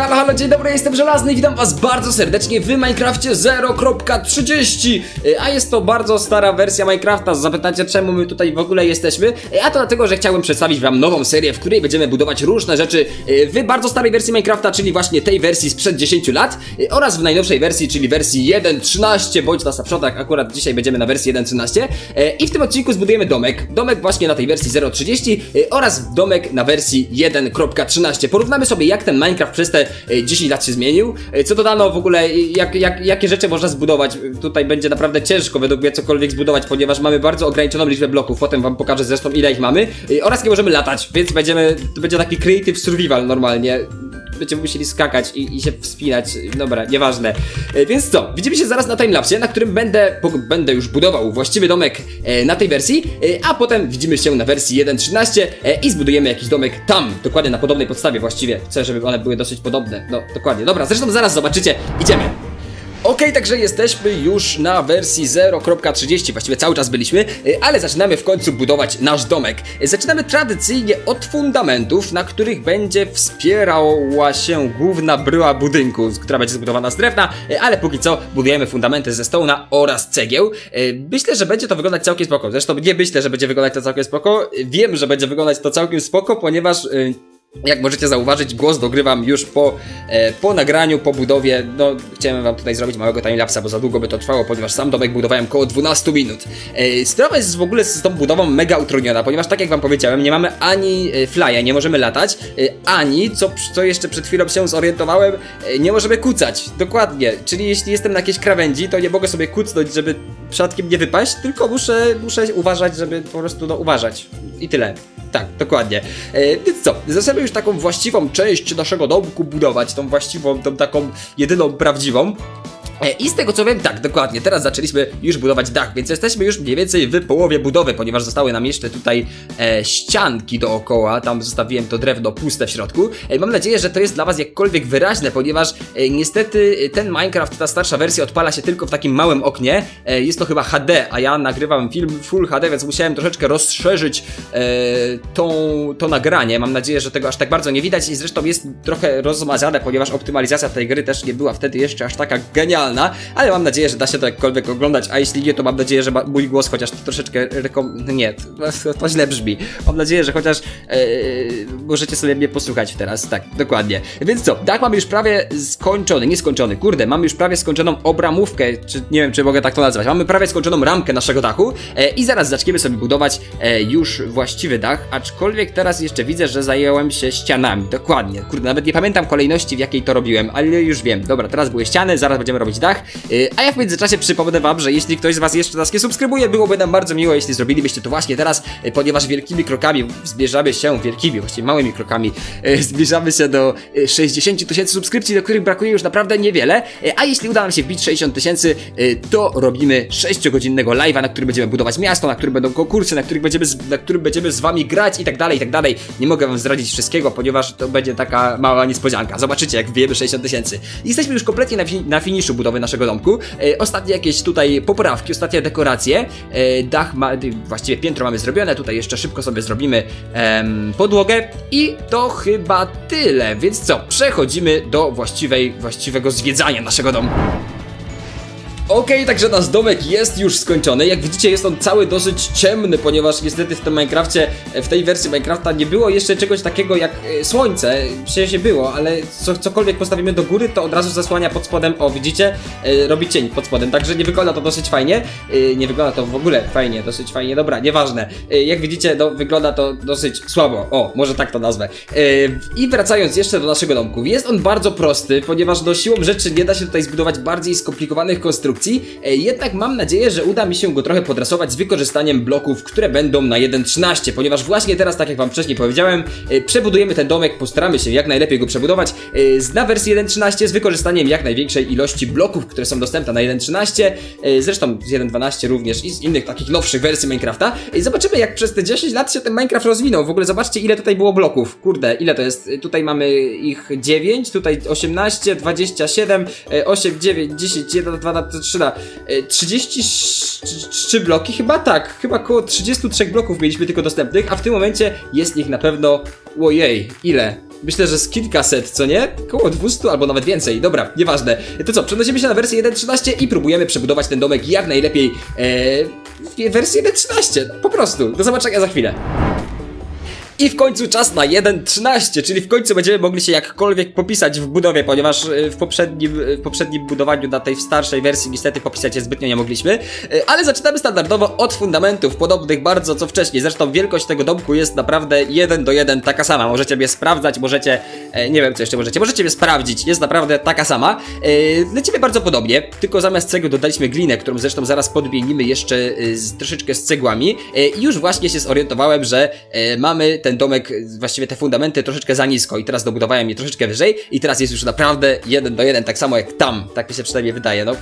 Halo, halo, dzień dobry, jestem Żelazny i witam was bardzo serdecznie w Minecrafcie 0.30 E, A jest to bardzo stara wersja Minecrafta, zapytacie czemu my tutaj w ogóle jesteśmy? E, A to dlatego, że chciałem przedstawić wam nową serię, w której będziemy budować różne rzeczy e, w bardzo starej wersji Minecrafta, czyli właśnie tej wersji sprzed 10 lat Oraz w najnowszej wersji, czyli wersji 1.13, bądź na snapshotach, akurat dzisiaj będziemy na wersji 1.13 E, I w tym odcinku zbudujemy domek, domek właśnie na tej wersji 0.30 e, Oraz domek na wersji 1.13 Porównamy sobie jak ten Minecraft przez te 10 lat się zmienił, e, co dodano w ogóle, e, jak, jak, jakie rzeczy można zbudować. Tutaj będzie naprawdę ciężko według mnie cokolwiek zbudować, ponieważ mamy bardzo ograniczoną liczbę bloków, potem wam pokażę zresztą ile ich mamy. E, oraz nie możemy latać, więc będziemy, to będzie taki creative survival normalnie będziemy musieli skakać i, i się wspinać, dobra, nieważne. E, więc co, widzimy się zaraz na timelapsie, na którym będę, będę już budował właściwy domek e, na tej wersji, e, a potem widzimy się na wersji 1.13 e, i zbudujemy jakiś domek tam, dokładnie na podobnej podstawie właściwie. Chcę, żeby one były dosyć podobne, no dokładnie. Dobra, zresztą zaraz zobaczycie, idziemy. Okej, także jesteśmy już na wersji 0.30, właściwie cały czas byliśmy, y, ale zaczynamy w końcu budować nasz domek. Y, Zaczynamy tradycyjnie od fundamentów, na których będzie wspierała się główna bryła budynku, która będzie zbudowana z drewna, y, ale póki co budujemy fundamenty ze stołna oraz cegieł. Myślę, że będzie to wyglądać całkiem spoko, zresztą nie myślę, że będzie wyglądać to całkiem spoko, wiem, że będzie wyglądać to całkiem spoko, ponieważ... jak możecie zauważyć, głos dogrywam już po, e, po nagraniu, po budowie. No, chciałem wam tutaj zrobić małego timelapsa, bo za długo by to trwało, ponieważ sam domek budowałem około 12 minut. E, sprawa jest w ogóle z tą budową mega utrudniona, ponieważ tak jak wam powiedziałem, nie mamy ani e, flya, nie możemy latać, e, ani, co, co jeszcze przed chwilą się zorientowałem, e, nie możemy kucać. Dokładnie. Czyli jeśli jestem na jakiejś krawędzi, to nie mogę sobie kucnąć, żeby przypadkiem nie wypaść, tylko muszę, muszę uważać, żeby po prostu no, uważać. I tyle. Tak, dokładnie. E, więc co, zaczynamy już taką właściwą część naszego domku budować, tą właściwą, tą taką jedyną prawdziwą. E, I z tego co wiem, tak, dokładnie, teraz zaczęliśmy już budować dach, więc jesteśmy już mniej więcej w połowie budowy, ponieważ zostały nam jeszcze tutaj e, ścianki dookoła, tam zostawiłem to drewno puste w środku. E, mam nadzieję, że to jest dla was jakkolwiek wyraźne, ponieważ e, niestety e, ten Minecraft, ta starsza wersja odpala się tylko w takim małym oknie, e, jest to chyba HD, a ja nagrywam film Full HD, więc musiałem troszeczkę rozszerzyć tą, to nagranie, mam nadzieję, że tego aż tak bardzo nie widać i zresztą jest trochę rozmazane, ponieważ optymalizacja tej gry też nie była wtedy jeszcze aż taka genialna, ale mam nadzieję, że da się to jakkolwiek oglądać, a jeśli nie, to mam nadzieję, że mój głos chociaż troszeczkę rekom... Nie, to, to źle brzmi. Mam nadzieję, że chociaż e, możecie sobie mnie posłuchać teraz, tak, dokładnie. Więc co, dach mamy już prawie skończony, nie skończony, kurde, mamy już prawie skończoną obramówkę, czy nie wiem, czy mogę tak to nazwać. Mamy prawie skończoną ramkę naszego dachu e, i zaraz zaczniemy sobie budować e, już właściwy dach, aczkolwiek teraz jeszcze widzę, że zająłem się ścianami, dokładnie. Kurde, nawet nie pamiętam kolejności, w jakiej to robiłem, ale już wiem. Dobra, teraz były ściany, zaraz będziemy robić dach, e, a ja w międzyczasie przypomnę wam, że jeśli ktoś z was jeszcze nas nie subskrybuje, byłoby nam bardzo miło, jeśli zrobilibyście to właśnie teraz, e, ponieważ wielkimi krokami zbierzamy się, wielkimi, właściwie małymi krokami, e, zbliżamy się do e, 60 tysięcy subskrypcji, do których brakuje już naprawdę niewiele, a jeśli uda nam się wbić 60 tysięcy, to robimy 6-godzinnego live'a, na którym będziemy budować miasto, na którym będą konkursy, na których będziemy na którym będziemy z wami grać i tak dalej, i tak dalej. Nie mogę wam zdradzić wszystkiego, ponieważ to będzie taka mała niespodzianka. Zobaczycie, jak wbijemy 60 tysięcy. Jesteśmy już kompletnie na, fi na finiszu budowy naszego domku. E, ostatnie jakieś tutaj poprawki, ostatnie dekoracje. E, dach ma, właściwie piętro mamy zrobione, tutaj jeszcze szybko sobie zrobimy em, podłogę i to chyba tyle. Więc co, przechodzimy do właściwej, właściwego zwiedzania naszego domku. Okej, także nasz domek jest już skończony. Jak widzicie, jest on cały dosyć ciemny, ponieważ niestety w tym Minecrafcie, w tej wersji Minecrafta nie było jeszcze czegoś takiego jak e, słońce. Przecież się było, ale co, cokolwiek postawimy do góry, to od razu zasłania pod spodem. O, widzicie? E, robi cień pod spodem, także nie wygląda to dosyć fajnie. E, nie wygląda to w ogóle fajnie, dosyć fajnie. Dobra, nieważne. Jak widzicie, no, wygląda to dosyć słabo. O, może tak to nazwę. I wracając jeszcze do naszego domku. Jest on bardzo prosty, ponieważ no, siłą rzeczy nie da się tutaj zbudować bardziej skomplikowanych konstrukcji. E, jednak mam nadzieję, że uda mi się go trochę podrasować z wykorzystaniem bloków, które będą na 1.13, ponieważ właśnie teraz, tak jak wam wcześniej powiedziałem, e, przebudujemy ten domek, postaramy się jak najlepiej go przebudować e, na wersji 1.13 z wykorzystaniem jak największej ilości bloków, które są dostępne na 1.13, e, zresztą z 1.12 również i z innych takich nowszych wersji Minecrafta. Zobaczymy jak przez te 10 lat się ten Minecraft rozwinął. W ogóle zobaczcie ile tutaj było bloków. Kurde, ile to jest? Tutaj mamy ich 9, tutaj 18, 27, e, 8, 9, 10, 1, 2, 3, na e, 33 bloki, chyba tak, chyba około 33 bloków mieliśmy tylko dostępnych, a w tym momencie jest ich na pewno, ojej, ile? Myślę, że z kilkaset, co nie? Koło 200 albo nawet więcej. Dobra, nieważne. To co, przenosimy się na wersję 1.13 i próbujemy przebudować ten domek jak najlepiej ee, w wersji 1.13. Po prostu. Do zobaczenia za chwilę. I w końcu czas na 1.13, czyli w końcu będziemy mogli się jakkolwiek popisać w budowie, ponieważ e, w poprzednim, e, w poprzednim budowaniu na tej starszej wersji niestety popisać się zbytnio nie mogliśmy. E, ale zaczynamy standardowo od fundamentów, podobnych bardzo co wcześniej. Zresztą wielkość tego domku jest naprawdę 1 do 1 taka sama. Możecie mnie sprawdzać, możecie, nie wiem co jeszcze możecie, możecie mnie sprawdzić, jest naprawdę taka sama. Lecimy bardzo podobnie, tylko zamiast cegły dodaliśmy glinę, którą zresztą zaraz podmienimy jeszcze z, troszeczkę z cegłami. I już właśnie się zorientowałem, że mamy ten ten domek, właściwie te fundamenty troszeczkę za nisko i teraz dobudowałem je troszeczkę wyżej i teraz jest już naprawdę jeden do jeden, tak samo jak tam, tak mi się przynajmniej wydaje, no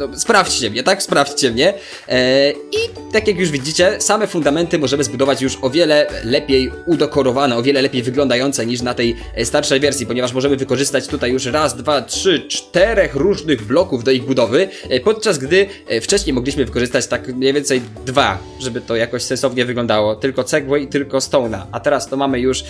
no, sprawdźcie mnie, tak? Sprawdźcie mnie. Eee, I tak jak już widzicie, same fundamenty możemy zbudować już o wiele lepiej udekorowane, o wiele lepiej wyglądające niż na tej e, starszej wersji, ponieważ możemy wykorzystać tutaj już raz, dwa, trzy, czterech różnych bloków do ich budowy, e, podczas gdy e, wcześniej mogliśmy wykorzystać tak mniej więcej dwa, żeby to jakoś sensownie wyglądało. Tylko cegłę i tylko stone'a. A teraz to mamy już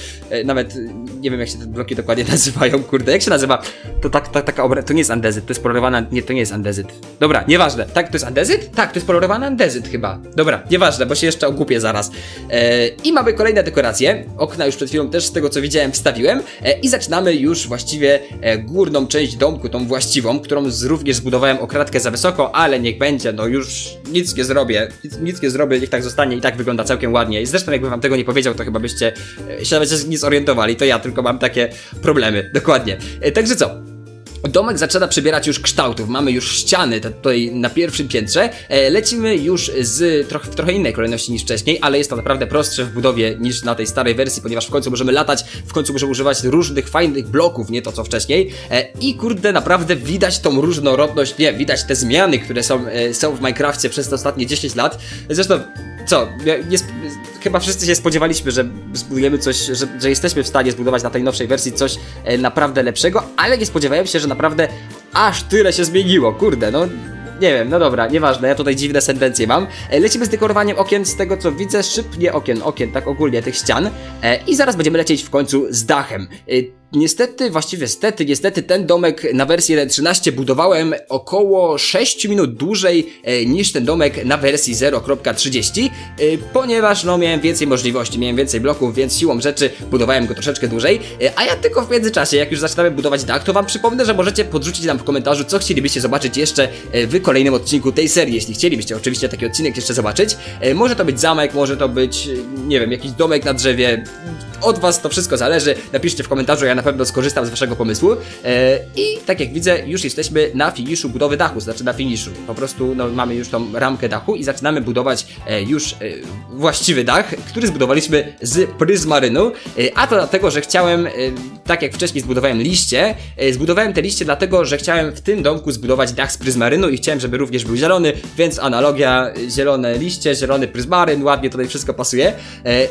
nawet, nie wiem jak się te bloki dokładnie nazywają, kurde, jak się nazywa? To tak, tak taka obra... to nie jest andezyt, to jest polerowana, nie, to nie jest andezyt. Dobra, nieważne. Tak, to jest andezyt? Tak, to jest kolorowany andezyt chyba. Dobra, nieważne, bo się jeszcze ogupię zaraz. E, I mamy kolejne dekoracje. Okna już przed chwilą też z tego co widziałem wstawiłem. E, I zaczynamy już właściwie e, górną część domku, tą właściwą, którą z, również zbudowałem o kratkę za wysoko, ale niech będzie, no już nic nie zrobię. Nic, nic nie zrobię, niech tak zostanie i tak wygląda całkiem ładnie. I zresztą jakbym wam tego nie powiedział, to chyba byście e, się nawet nie zorientowali. To ja tylko mam takie problemy. Dokładnie. E, także co? Domek zaczyna przybierać już kształtów, mamy już ściany tutaj na pierwszym piętrze, e, lecimy już z trochę, w trochę innej kolejności niż wcześniej, ale jest to naprawdę prostsze w budowie niż na tej starej wersji, ponieważ w końcu możemy latać, w końcu możemy używać różnych fajnych bloków, nie to co wcześniej. E, i kurde naprawdę widać tą różnorodność, nie, widać te zmiany, które są, e, są w Minecrafcie przez te ostatnie 10 lat, zresztą co, nie, chyba wszyscy się spodziewaliśmy, że zbudujemy coś, że, że, jesteśmy w stanie zbudować na tej nowszej wersji coś e, naprawdę lepszego, ale nie spodziewałem się, że naprawdę aż tyle się zmieniło, kurde, no nie wiem, no dobra, nieważne, ja tutaj dziwne sentencje mam. E, lecimy z dekorowaniem okien, z tego co widzę, szybnie okien, okien, tak ogólnie tych ścian. E, I zaraz będziemy lecieć w końcu z dachem. Niestety, właściwie stety, niestety ten domek na wersji 1.13 budowałem około 6 minut dłużej e, niż ten domek na wersji 0.30, e, ponieważ no miałem więcej możliwości, miałem więcej bloków, więc siłą rzeczy budowałem go troszeczkę dłużej, e, a ja tylko w międzyczasie, jak już zaczynamy budować dach, to wam przypomnę, że możecie podrzucić nam w komentarzu, co chcielibyście zobaczyć jeszcze w kolejnym odcinku tej serii, jeśli chcielibyście oczywiście taki odcinek jeszcze zobaczyć. Może to być zamek, może to być, nie wiem, jakiś domek na drzewie, od was to wszystko zależy, napiszcie w komentarzu, ja na pewno skorzystam z waszego pomysłu. E, I tak jak widzę, już jesteśmy na finiszu budowy dachu, znaczy na finiszu. Po prostu no, mamy już tą ramkę dachu i zaczynamy budować e, już e, właściwy dach, który zbudowaliśmy z pryzmarynu. A to dlatego, że chciałem, tak jak wcześniej zbudowałem liście, zbudowałem te liście dlatego, że chciałem w tym domku zbudować dach z pryzmarynu i chciałem, żeby również był zielony, więc analogia zielone liście, zielony pryzmaryn, ładnie tutaj wszystko pasuje.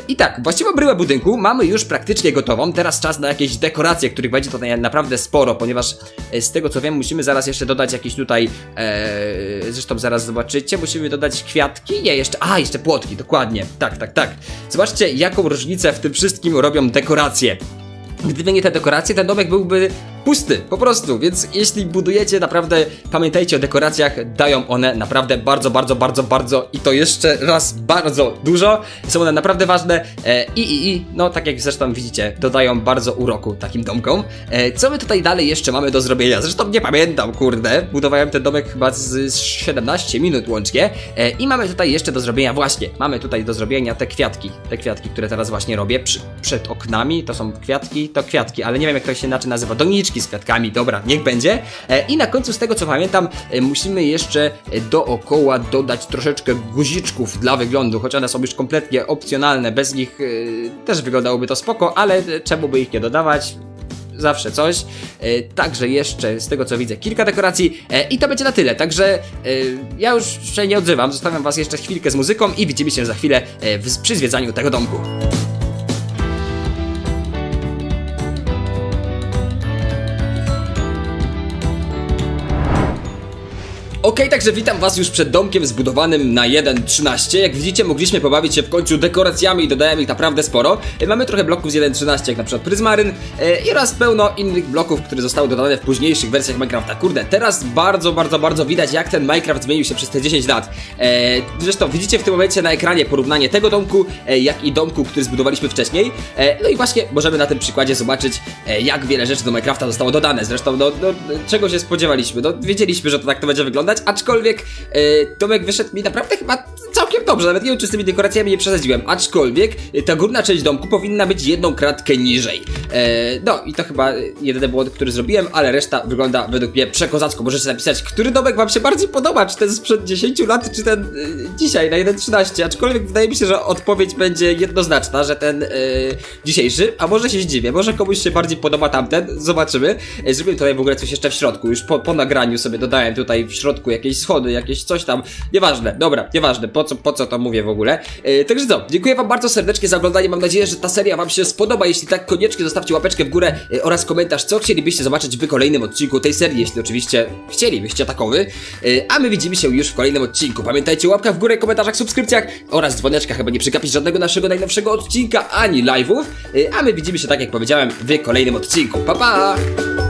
I tak, właściwą bryłę budynku mamy już praktycznie gotową, teraz czas na jakieś dekoracje których będzie tutaj naprawdę sporo, ponieważ e, z tego co wiem, musimy zaraz jeszcze dodać jakieś tutaj, e, zresztą zaraz zobaczycie, musimy dodać kwiatki, nie, jeszcze, a, jeszcze płotki, dokładnie, tak, tak, tak. Zobaczcie, jaką różnicę w tym wszystkim robią dekoracje. Gdyby nie te dekoracje, ten domek byłby pusty, po prostu, więc jeśli budujecie, naprawdę pamiętajcie o dekoracjach, dają one naprawdę bardzo, bardzo, bardzo, bardzo i to jeszcze raz bardzo dużo, są one naprawdę ważne e, i, i, i, no tak jak zresztą widzicie, dodają bardzo uroku takim domkom. E, co my tutaj dalej jeszcze mamy do zrobienia? Zresztą nie pamiętam, kurde, budowałem ten domek chyba z, z 17 minut łącznie. E, i mamy tutaj jeszcze do zrobienia, właśnie, mamy tutaj do zrobienia te kwiatki, te kwiatki, które teraz właśnie robię przy, przed oknami, to są kwiatki, to kwiatki, ale nie wiem jak to się inaczej nazywa, doniczki z kwiatkami, dobra, niech będzie. E, I na końcu z tego co pamiętam, e, musimy jeszcze dookoła dodać troszeczkę guziczków dla wyglądu, choć one są już kompletnie opcjonalne, bez nich e, też wyglądałoby to spoko, ale czemu by ich nie dodawać? zawsze coś. także jeszcze z tego co widzę kilka dekoracji i to będzie na tyle. Także ja już się nie odzywam, zostawiam was jeszcze chwilkę z muzyką i widzimy się za chwilę przy zwiedzaniu tego domku. Okej, także witam was już przed domkiem zbudowanym na 1.13 Jak widzicie mogliśmy pobawić się w końcu dekoracjami i dodałem ich naprawdę sporo. E, Mamy trochę bloków z 1.13 jak na przykład pryzmaryn e, I oraz pełno innych bloków, które zostały dodane w późniejszych wersjach Minecrafta. Kurde, teraz bardzo, bardzo, bardzo widać jak ten Minecraft zmienił się przez te 10 lat. E, Zresztą widzicie w tym momencie na ekranie porównanie tego domku Jak i domku, który zbudowaliśmy wcześniej. No i właśnie możemy na tym przykładzie zobaczyć jak wiele rzeczy do Minecrafta zostało dodane. Zresztą no, no czego się spodziewaliśmy, no wiedzieliśmy, że to tak to będzie wyglądać Aczkolwiek e, domek wyszedł mi naprawdę chyba całkiem dobrze Nawet nie wiem czy z tymi dekoracjami nie przesadziłem. Aczkolwiek e, ta górna część domku powinna być jedną kratkę niżej. E, No i to chyba jedyny błąd, który zrobiłem Ale reszta wygląda według mnie przekozacko. Możecie napisać, który domek wam się bardziej podoba Czy ten sprzed 10 lat, czy ten e, dzisiaj na 1.13 Aczkolwiek wydaje mi się, że odpowiedź będzie jednoznaczna Że ten e, dzisiejszy, a może się zdziwię Może komuś się bardziej podoba tamten, zobaczymy. E, Zrobiłem tutaj w ogóle coś jeszcze w środku. Już po, po nagraniu sobie dodałem tutaj w środku jakieś schody, jakieś coś tam. Nieważne, dobra, nieważne, po co, po co to mówię w ogóle. E, Także co, dziękuję wam bardzo serdecznie za oglądanie. Mam nadzieję, że ta seria wam się spodoba. Jeśli tak, koniecznie zostawcie łapeczkę w górę e, oraz komentarz Co chcielibyście zobaczyć w kolejnym odcinku tej serii Jeśli oczywiście chcielibyście takowy e, A my widzimy się już w kolejnym odcinku. Pamiętajcie, łapka w górę, komentarzach, subskrypcjach Oraz dzwoneczka, chyba nie przegapić żadnego naszego najnowszego odcinka Ani live'ów. E, A my widzimy się, tak jak powiedziałem, w kolejnym odcinku. Pa pa!